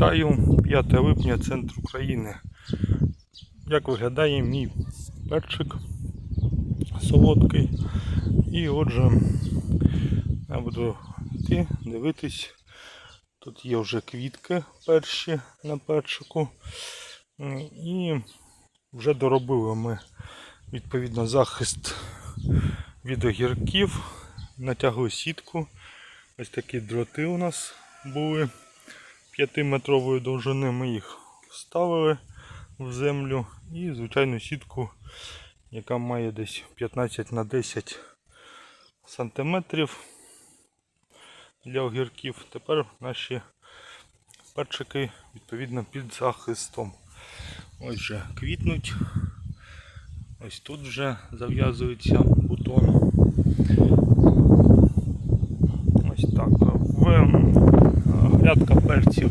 Вітаю 5 липня, центр України. Як виглядає мій перчик солодкий. І отже, я буду йти, дивитись. Тут є вже квітки перші на перчику. І вже доробили ми відповідно захист від огірків. Натягли сітку. Ось такі дроти у нас були 5-метрової довжини. Ми їх вставили в землю і звичайну сітку, яка має десь 15 на 10 сантиметрів для огірків. Тепер наші перчики відповідно під захистом. Ось вже квітнуть. Ось тут вже зав'язується бутон. Ось так. В м, грядка перців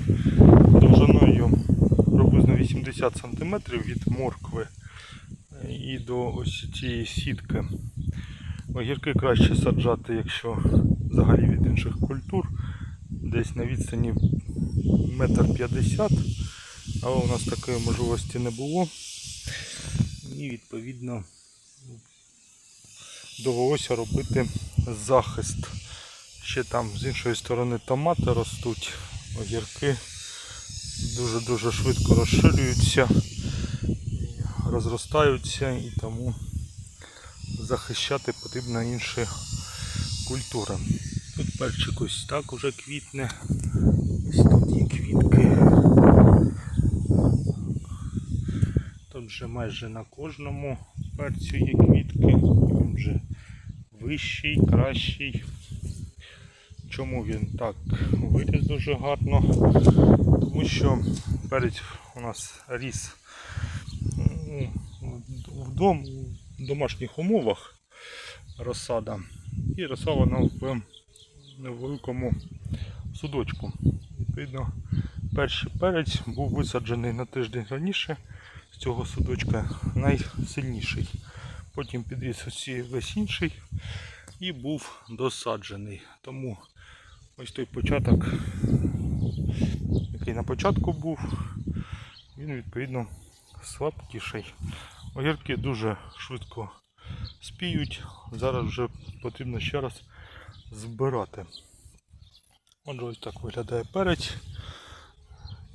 довжиною приблизно 80 см від моркви і до ось цієї сітки. Огірки краще саджати, якщо взагалі від інших культур, десь на відстані метр п'ятдесят, але у нас такої можливості не було. І відповідно довелося робити захист. Ще там з іншої сторони томати ростуть, огірки дуже-дуже швидко розширюються, розростаються і тому захищати потрібно інші культури. Тут перчик ось так уже квітне. Ось тут є квітки. Тут вже майже на кожному перцю є квітки. Він вже вищий, кращий. Чому він так виріс дуже гарно? Тому що перець у нас ріс в дом, домашніх умовах розсада. І росла вона в невеликому судочку. Відповідно, перший перець був висаджений на тиждень раніше з цього судочка найсильніший. Потім підріс ось весь інший і був досаджений. Тому ось той початок, який на початку був, він відповідно слабкіший. Огірки дуже швидко спіють. Зараз вже потрібно ще раз збирати. Отже, ось так виглядає перець.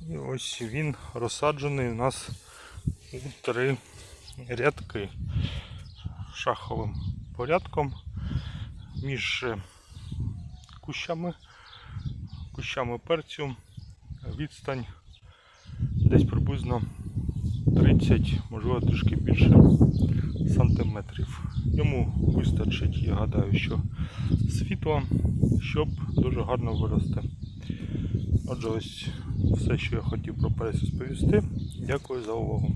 І ось він розсаджений у нас у три рядки шаховим порядком між е, кущами, кущами перцю відстань десь приблизно 30, можливо трішки більше сантиметрів. Йому вистачить, я гадаю, що світла, щоб дуже гарно вирости. Отже, ось все, що я хотів про перець розповісти. Дякую за увагу.